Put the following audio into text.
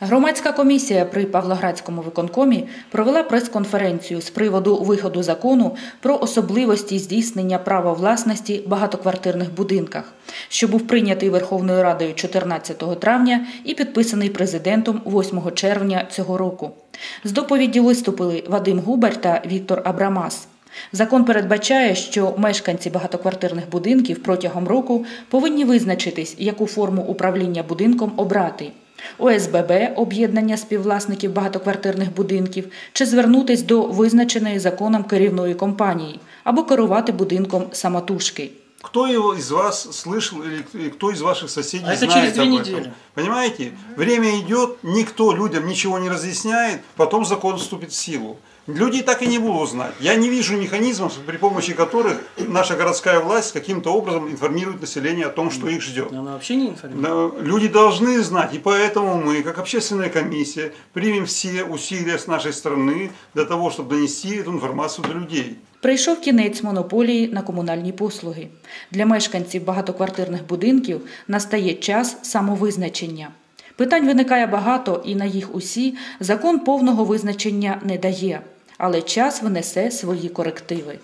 Громадська комісія при Павлоградському виконкомі провела прес-конференцію з приводу виходу закону про особливості здійснення права власності багатоквартирних будинках, що був прийнятий Верховною Радою 14 травня і підписаний президентом 8 червня цього року. З доповіді виступили Вадим Губар та Віктор Абрамас. Закон передбачає, що мешканці багатоквартирних будинків протягом року повинні визначитись, яку форму управління будинком обрати. ОСББ об'єднання співвласників багатоквартирних будинків чи звернутись до визначеної законом керівної компанії або керувати будинком самотужки. Кто его из вас слышал или кто из ваших соседей А это знает через две об этом? недели. Понимаете? Время идет, никто людям ничего не разъясняет, потом закон вступит в силу. Люди так и не будут знать. Я не вижу механизмов, при помощи которых наша городская власть каким-то образом информирует население о том, что их ждет. Она вообще не информирует. Но Люди должны знать, и поэтому мы, как общественная комиссия, примем все усилия с нашей стороны для того, чтобы донести эту информацию до людей. Прийшов кінець монополії на комунальні послуги. Для мешканців багатоквартирних будинків настає час самовизначення. Питань виникає багато, і на їх усі закон повного визначення не дає, але час внесе свої корективи.